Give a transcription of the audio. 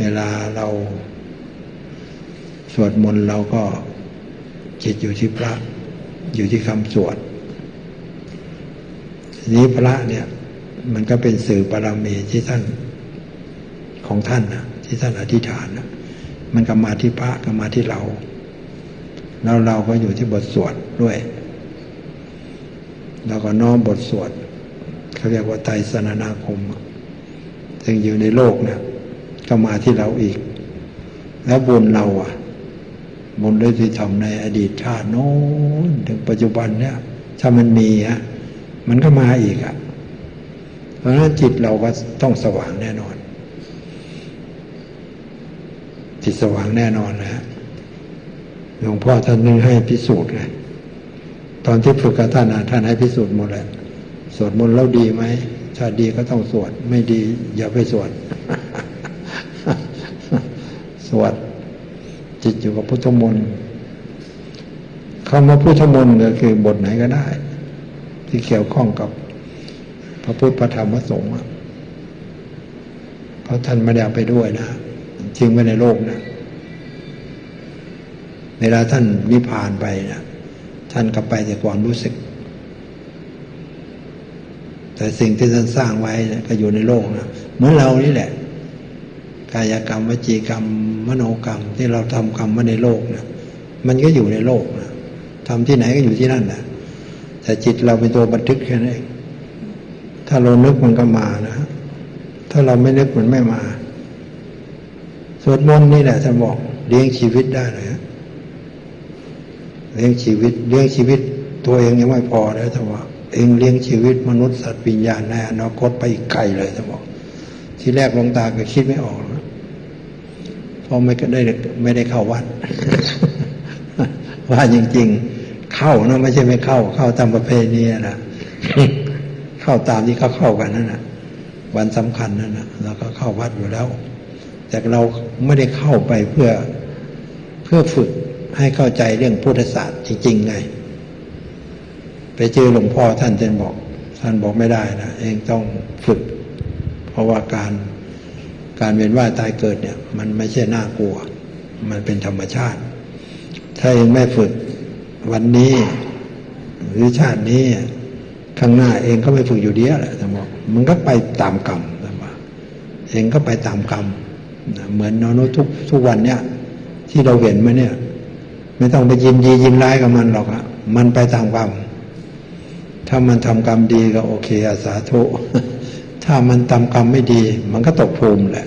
เวลาเรา สวดมนต์เราก็จิตอยู่ที่พระ อยู่ที่คำสวดนี้พระเนี่ย มันก็เป็นสื่อบารมีที่ท่านของท่านนะที่ท่านอธิษฐานนะมันก็มาที่พระก็มาที่เรา แล้วเราก็อยู่ที่บทสวดด้วยเราก็น้อมบทสวดเขาเรียกว่าไตรสนานาคมซึ่งอยู่ในโลกเนี่ย ก็มาที่เราอีก แล้วบุญเราอะบุญด้วยที่ทำในอดีตชาติโน้นถึงปัจจุบันเนี่ย ถ้ามันมีฮะมันก็มาอีกอะ เพราะฉะนั้นจิตเราก็ต้องสว่างแน่นอน จิตสว่างแน่นอนนะฮะหลวงพ่อท่านนึงให้พิสูจน์ไงตอนที่ฝึกกับท่านท่านให้พิสูจน์หมดแหละสวดมนต์แล้วดีไหมถ้าดีก็ต้องสวด ไม่ดีอย่าไปสวด สวดจิตอยู่กับพุทธมนต์คำว่าพุทธมนต์ก็คือบทไหนก็ได้ ที่เกี่ยวข้องกับพระพุทธพระธรรมพระสงฆ์เพราะท่านไม่ได้เอาไปด้วยนะทิ้งไว้ในโลกนะเวลาท่านนิพพานไปนะท่านก็ไปแต่ความรู้สึก แต่สิ่งที่ท่านสร้างไว้นะก็อยู่ในโลกนะเหมือนเรานี่แหละ กายกรรมวจีกรรม มโนกรรม ที่เราทำกรรมมาในโลกนะมันก็อยู่ในโลกนะทำที่ไหนก็อยู่ที่นั่นนะแต่จิตเราเป็นตัวบันทึกแค่นั้นเองถ้าเรานึกมันก็มานะถ้าเราไม่นึกมันไม่มาสวดมนต์นี่แหละจะบอกเลี้ยงชีวิตได้เลยเลี้ยงชีวิตเลี้ยงชีวิต ตัวเองยังไม่พอเลยจะบอกเองเลี้ยงชีวิตมนุษย์สัตว์วิญญาณในอนาคตไปอีกไกลเลยจะบอก ที่แรกลวงตาก็คิดไม่ออก เพราะไม่ได้ไม่ได้เข้าวัด ว่าจริง ๆ เข้านะไม่ใช่ไม่เข้า เข้าตามประเพณีนะเข้าตามที่เขาเข้ากันนั่นนะวันสำคัญนั่นนะเราก็เข้าวัดอยู่แล้ว แต่เราไม่ได้เข้าไปเพื่อเพื่อฝึกให้เข้าใจเรื่องพุทธศาสตร์จริง ๆ ไง ไปเจอหลวงพ่อท่านท่านบอก ท่านบอกไม่ได้นะเองต้องฝึก เพราะว่าการ การเวียนว่ายตายเกิดเนี่ย มันไม่ใช่น่ากลัว มันเป็นธรรมชาติ ถ้าเองไม่ฝึกวันนี้ หรือชาตินี้ข้างหน้าเองก็ไม่ฝึกอยู่เดียวแหละท่านบอกมันก็ไปตามกรรมท่านบอกเองก็ไปตามกรรมเหมือนนนุทุกทุกวันเนี่ย ที่เราเห็นมาเนี่ย ไม่ต้องไปยินดียินร้ายกับมันหรอกอะมันไปตามกรรมถ้ามันทำกรรมดีก็โอเคอาสาธุ ถ้ามันทำกรรมไม่ดี มันก็ตกภูมิแหละ